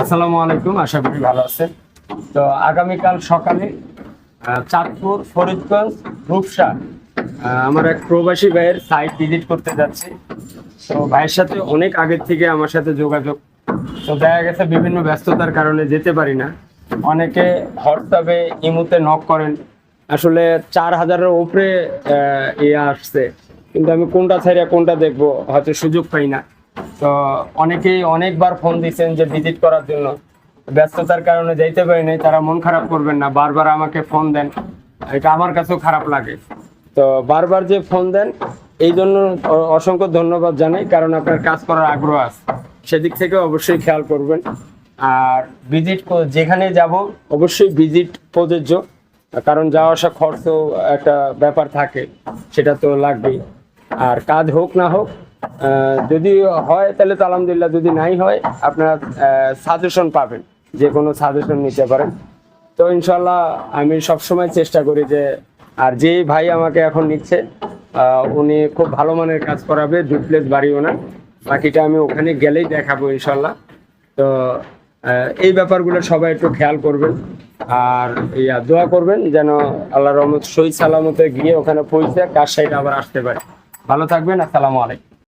আসসালামু আলাইকুম, আশা করি ভালো আছেন। তো আগামীকাল সকালে চাঁদপুর, ফরিদগঞ্জ, রূপসা আমার এক প্রবাসী ভাইয়ের সাইট ভিজিট করতে যাচ্ছি। তো ভাইয়ের সাথে অনেক আগের থেকে আমার সাথে যোগাযোগ। তো দেখা গেছে বিভিন্ন ব্যস্ততার কারণে যেতে পারি না। অনেকে হোয়াটসঅ্যাপে ইমুতে নক করেন। আসলে চার হাজারের উপরে ইয়ে আসছে। কিন্তু আমি কোনটা ছেড়ে কোনটা দেখব, হয়তো সুযোগ পাই না। তো অনেকেই অনেকবার ফোন দিচ্ছেন যে ভিজিট করার জন্য। ব্যস্ততার কারণে যাইতে পারি নাই, তারা মন খারাপ করবেন না, বারবার আমাকে ফোন দেন। এটা আমার কাছেও খারাপ লাগে। তো বারবার যে ফোন দেন, এই জন্য অসংখ্য ধন্যবাদ জানাই, কারণ আপনার কাজ করার আগ্রহ আছে। সেদিক থেকে অবশ্যই খেয়াল করবেন। আর ভিজিট যেখানে যাব, অবশ্যই ভিজিট প্রযোজ্য। কারণ যাওয়া আসা খরচ একটা ব্যাপার থাকে, সেটা তো লাগবেই। আর কাজ হোক না হোক যদি হয়, তাহলে তো আলহামদুলিল্লাহ, যদি নাই হয়, আপনারা সাজেশন পাবেন, যে কোনো সাজেশন নিতে পারেন। তো ইনশাল্লাহ আমি সবসময় চেষ্টা করি যে, আর যেই ভাই আমাকে এখন নিচ্ছে উনি খুব ভালো মানের কাজ করাবে ডুপ্লেস বাড়ি না বাকিটা আমি ওখানে গেলেই দেখাবো ইনশাল্লাহ তো এই ব্যাপারগুলো সবাই একটু খেয়াল করবেন, আর ইয়া, দোয়া করবেন যেন আল্লাহ রহমত সই সালামতে গিয়ে ওখানে পৌঁছে কাজ সাইড আবার আসতে পারে। ভালো থাকবেন, আসসালামু আলাইকুম।